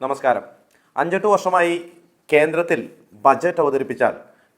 നമസ്കാരം. അഞ്ചെട്ട് വർഷമായി കേന്ദ്രത്തിൽ ബജറ്റ് അവതരിപ്പിച്ചാൽ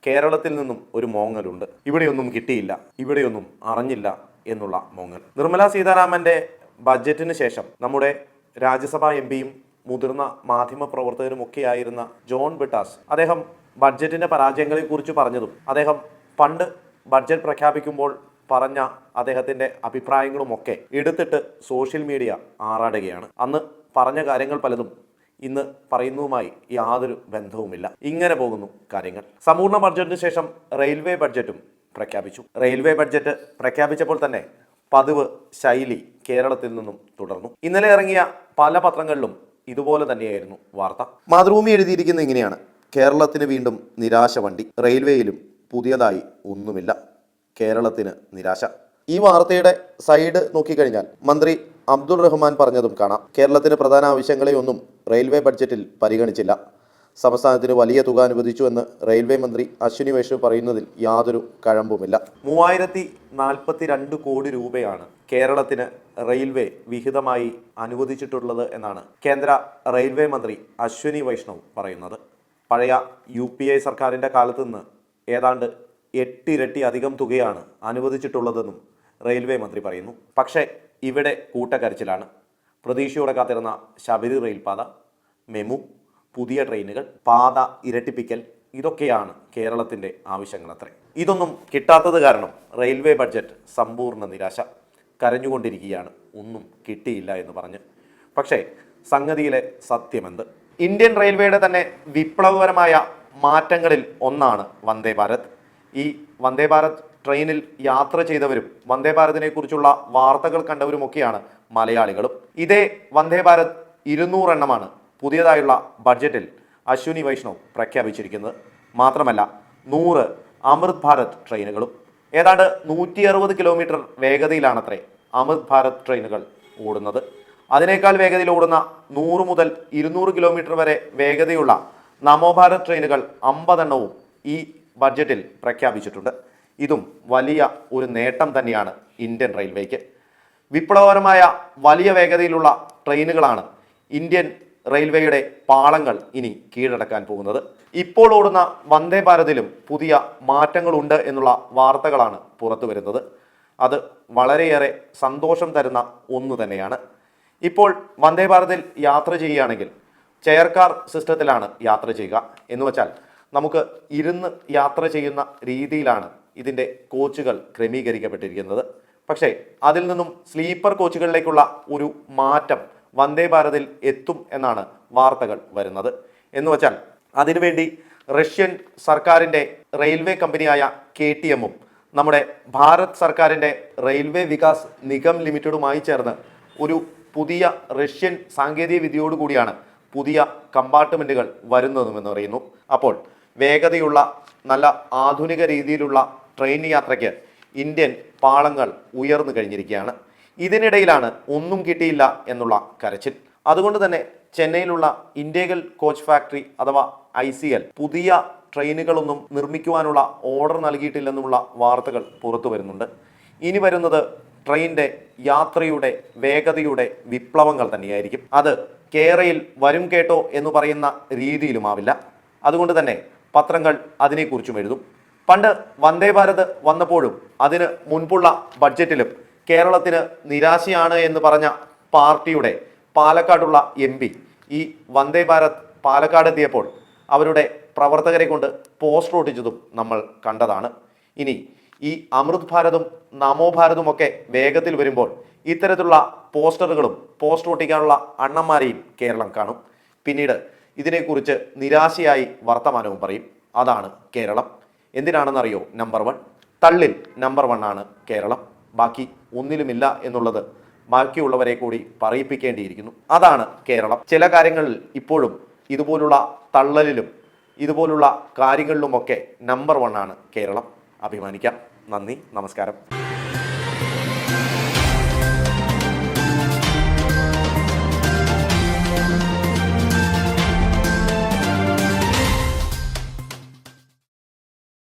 കേരളത്തിൽ നിന്നും ഒരു മോങ്ങലുണ്ട്. ഇവിടെയൊന്നും കിട്ടിയില്ല ഇവിടെയൊന്നും അറിഞ്ഞില്ല എന്നുള്ള മോങ്ങൽ. നിർമ്മല സീതാരാമന്റെ ബജറ്റിന് ശേഷം നമ്മുടെ രാജ്യസഭാ എം പിയും മുതിർന്ന മാധ്യമ പ്രവർത്തകരും ഒക്കെയായിരുന്ന ജോൺ ബിട്ടാസ് അദ്ദേഹം ബഡ്ജറ്റിന്റെ പരാജയങ്ങളെക്കുറിച്ച് പറഞ്ഞതും അദ്ദേഹം പണ്ട് ബഡ്ജറ്റ് പ്രഖ്യാപിക്കുമ്പോൾ പറഞ്ഞ അദ്ദേഹത്തിന്റെ അഭിപ്രായങ്ങളുമൊക്കെ എടുത്തിട്ട് സോഷ്യൽ മീഡിയ ആറാടുകയാണ്. അന്ന് പറഞ്ഞ കാര്യങ്ങൾ പലതും ഇന്ന് പറയുന്നതുമായി യാതൊരു ബന്ധവുമില്ല. ഇങ്ങനെ പോകുന്നു കാര്യങ്ങൾ. സമ്പൂർണ ബഡ്ജറ്റിന് ശേഷം റെയിൽവേ ബഡ്ജറ്റും പ്രഖ്യാപിച്ചു. റെയിൽവേ ബഡ്ജറ്റ് പ്രഖ്യാപിച്ചപ്പോൾ തന്നെ പതിവ് ശൈലി കേരളത്തിൽ നിന്നും തുടർന്നു. ഇന്നലെ ഇറങ്ങിയ പല പത്രങ്ങളിലും ഇതുപോലെ തന്നെയായിരുന്നു വാർത്ത. മാതൃഭൂമി എഴുതിയിരിക്കുന്നത് ഇങ്ങനെയാണ്. കേരളത്തിന് വീണ്ടും നിരാശ വണ്ടി. റെയിൽവേയിലും പുതിയതായി ഒന്നുമില്ല. കേരളത്തിന് നിരാശ. ഈ വാർത്തയുടെ സൈഡ് നോക്കിക്കഴിഞ്ഞാൽ മന്ത്രി അബ്ദുൾ റഹ്മാൻ പറഞ്ഞതും കാണാം. കേരളത്തിന് പ്രധാന ആവശ്യങ്ങളെയൊന്നും റെയിൽവേ ബഡ്ജറ്റിൽ പരിഗണിച്ചില്ല. സംസ്ഥാനത്തിന് വലിയ തുക അനുവദിച്ചുവെന്ന് റെയിൽവേ മന്ത്രി അശ്വിനി വൈഷ്ണവ് പറയുന്നതിൽ യാതൊരു കഴമ്പുമില്ല. മൂവായിരത്തി നാൽപ്പത്തി രണ്ട് കോടി രൂപയാണ് കേരളത്തിന് റെയിൽവേ വിഹിതമായി അനുവദിച്ചിട്ടുള്ളത് എന്നാണ് കേന്ദ്ര റെയിൽവേ മന്ത്രി അശ്വിനി വൈഷ്ണവ് പറയുന്നത്. പഴയ യു പി ഐ സർക്കാരിന്റെ കാലത്ത് നിന്ന് ഏതാണ്ട് എട്ടിരട്ടി അധികം തുകയാണ് അനുവദിച്ചിട്ടുള്ളതെന്നും റെയിൽവേ മന്ത്രി പറയുന്നു. പക്ഷേ ഇവിടെ കൂട്ടക്കരച്ചിലാണ് പ്രതീക്ഷയോടെ കാത്തിരുന്ന ശബരി റെയിൽപാത മെമു പുതിയ ട്രെയിനുകൾ പാത ഇരട്ടിപ്പിക്കൽ ഇതൊക്കെയാണ് കേരളത്തിന്റെ ആവശ്യങ്ങൾ അത്രേ ഇതൊന്നും കിട്ടാത്തത് കാരണം റെയിൽവേ ബഡ്ജറ്റ് സമ്പൂർണ നിരാശ. കരഞ്ഞുകൊണ്ടിരിക്കുകയാണ്. ഒന്നും കിട്ടിയില്ല എന്ന് പറഞ്ഞ്. പക്ഷേ സംഗതിയിലെ സത്യമെന്ത്? ഇന്ത്യൻ റെയിൽവേയുടെ തന്നെ വിപ്ലവകരമായ മാറ്റങ്ങളിൽ ഒന്നാണ് വന്ദേ ഭാരത്. ഈ വന്ദേ ഭാരത് ട്രെയിനിൽ യാത്ര ചെയ്തവരും വന്ദേ ഭാരതിനെ കുറിച്ചുള്ള വാർത്തകൾ കണ്ടവരുമൊക്കെയാണ് മലയാളികളും. ഇതേ വന്ദേ ഭാരത് ഇരുന്നൂറെണ്ണമാണ് പുതിയതായുള്ള ബഡ്ജറ്റിൽ അശ്വിനി വൈഷ്ണവ് പ്രഖ്യാപിച്ചിരിക്കുന്നത്. മാത്രമല്ല നൂറ് അമൃത് ഭാരത് ട്രെയിനുകളും. ഏതാണ്ട് നൂറ്റി അറുപത് കിലോമീറ്റർ വേഗതയിലാണത്രേ അമൃത് ഭാരത് ട്രെയിനുകൾ ഓടുന്നത്. അതിനേക്കാൾ വേഗതയിൽ ഓടുന്ന നൂറ് മുതൽ ഇരുന്നൂറ് കിലോമീറ്റർ വരെ വേഗതയുള്ള നമോഭാരത് ട്രെയിനുകൾ അമ്പതെണ്ണവും ഈ ബഡ്ജറ്റിൽ പ്രഖ്യാപിച്ചിട്ടുണ്ട്. ഇതും വലിയ ഒരു നേട്ടം തന്നെയാണ് ഇന്ത്യൻ റെയിൽവേക്ക്. വിപ്ലവകരമായ വലിയ വേഗതയിലുള്ള ട്രെയിനുകളാണ് ഇന്ത്യൻ റെയിൽവേയുടെ പാളങ്ങൾ ഇനി കീഴടക്കാൻ പോകുന്നത്. ഇപ്പോൾ ഓടുന്ന വന്ദേ ഭാരതിലും പുതിയ മാറ്റങ്ങളുണ്ട് എന്നുള്ള വാർത്തകളാണ് പുറത്തു വരുന്നത്. അത് വളരെയേറെ സന്തോഷം തരുന്ന ഒന്ന് തന്നെയാണ്. ഇപ്പോൾ വന്ദേ ഭാരതിൽ യാത്ര ചെയ്യുകയാണെങ്കിൽ ചെയർ കാർ സിസ്റ്റത്തിലാണ് യാത്ര ചെയ്യുക. എന്ന് വെച്ചാൽ നമുക്ക് ഇരുന്ന് യാത്ര ചെയ്യുന്ന രീതിയിലാണ് ഇതിന്റെ കോച്ചുകൾ ക്രമീകരിക്കപ്പെട്ടിരിക്കുന്നത്. പക്ഷേ അതിൽ നിന്നും സ്ലീപ്പർ കോച്ചുകളിലേക്കുള്ള ഒരു മാറ്റം വന്ദേ ഭാരതിൽ എത്തും എന്നാണ് വാർത്തകൾ വരുന്നത്. എന്ന് വച്ചാൽ അതിനുവേണ്ടി റഷ്യൻ സർക്കാരിന്റെ റെയിൽവേ കമ്പനിയായ കെ ടി എമ്മും നമ്മുടെ ഭാരത് സർക്കാരിന്റെ റെയിൽവേ വികാസ് നിഗം ലിമിറ്റഡുമായി ചേർന്ന് ഒരു പുതിയ റഷ്യൻ സാങ്കേതിക വിദ്യയോടുകൂടിയാണ് പുതിയ കമ്പാർട്ട്മെന്റുകൾ വരുന്നതുമെന്ന് പറയുന്നു. അപ്പോൾ വേഗതയുള്ള നല്ല ആധുനിക രീതിയിലുള്ള ട്രെയിൻ യാത്രയ്ക്ക് ഇന്ത്യൻ പാളങ്ങൾ ഉയർന്നു കഴിഞ്ഞിരിക്കുകയാണ്. ഇതിനിടയിലാണ് ഒന്നും കിട്ടിയില്ല എന്നുള്ള കരച്ചിൽ. അതുകൊണ്ട് തന്നെ ചെന്നൈയിലുള്ള ഇൻഡേഗൽ കോച്ച് ഫാക്ടറി അഥവാ ഐ സി എൽ പുതിയ ട്രെയിനുകളൊന്നും നിർമ്മിക്കുവാനുള്ള ഓർഡർ നൽകിയിട്ടില്ലെന്നുള്ള വാർത്തകൾ പുറത്തു വരുന്നുണ്ട്. ഇനി വരുന്നത് ട്രെയിനിന്റെ യാത്രയുടെ വേഗതയുടെ വിപ്ലവങ്ങൾ തന്നെയായിരിക്കും. അത് കേരയിൽ വരും കേട്ടോ എന്ന് പറയുന്ന രീതിയിലുമാവില്ല. അതുകൊണ്ട് തന്നെ പത്രങ്ങൾ അതിനെക്കുറിച്ചും എഴുതും. പണ്ട് വന്ദേ ഭാരത് വന്നപ്പോഴും അതിന് മുൻപുള്ള ബഡ്ജറ്റിലും കേരളത്തിന് നിരാശയാണ് എന്ന് പറഞ്ഞ പാർട്ടിയുടെ പാലക്കാടുള്ള എം ഈ വന്ദേ ഭാരത് പാലക്കാട് എത്തിയപ്പോൾ അവരുടെ പ്രവർത്തകരെ കൊണ്ട് പോസ്റ്റർ ഒട്ടിച്ചതും നമ്മൾ കണ്ടതാണ്. ഇനി ഈ അമൃത് ഭാരതും നമോ ഭാരതും ഒക്കെ വേഗത്തിൽ വരുമ്പോൾ ഇത്തരത്തിലുള്ള പോസ്റ്ററുകളും പോസ്റ്റർ ഒട്ടിക്കാനുള്ള അണ്ണന്മാരെയും കേരളം കാണും. പിന്നീട് ഇതിനെക്കുറിച്ച് നിരാശയായി വർത്തമാനവും പറയും. അതാണ് കേരളം. എന്തിനാണെന്നറിയോ? നമ്പർ വൺ തള്ളിൽ നമ്പർ വൺ ആണ് കേരളം. ബാക്കി ഒന്നിലുമില്ല എന്നുള്ളത് ബാക്കിയുള്ളവരെ കൂടി പറയിപ്പിക്കേണ്ടിയിരിക്കുന്നു. അതാണ് കേരളം. ചില കാര്യങ്ങളിൽ ഇപ്പോഴും ഇതുപോലുള്ള തള്ളലിലും ഇതുപോലുള്ള കാര്യങ്ങളിലുമൊക്കെ നമ്പർ വൺ ആണ് കേരളം. അഭിമാനിക്കാം. നന്ദി. നമസ്കാരം.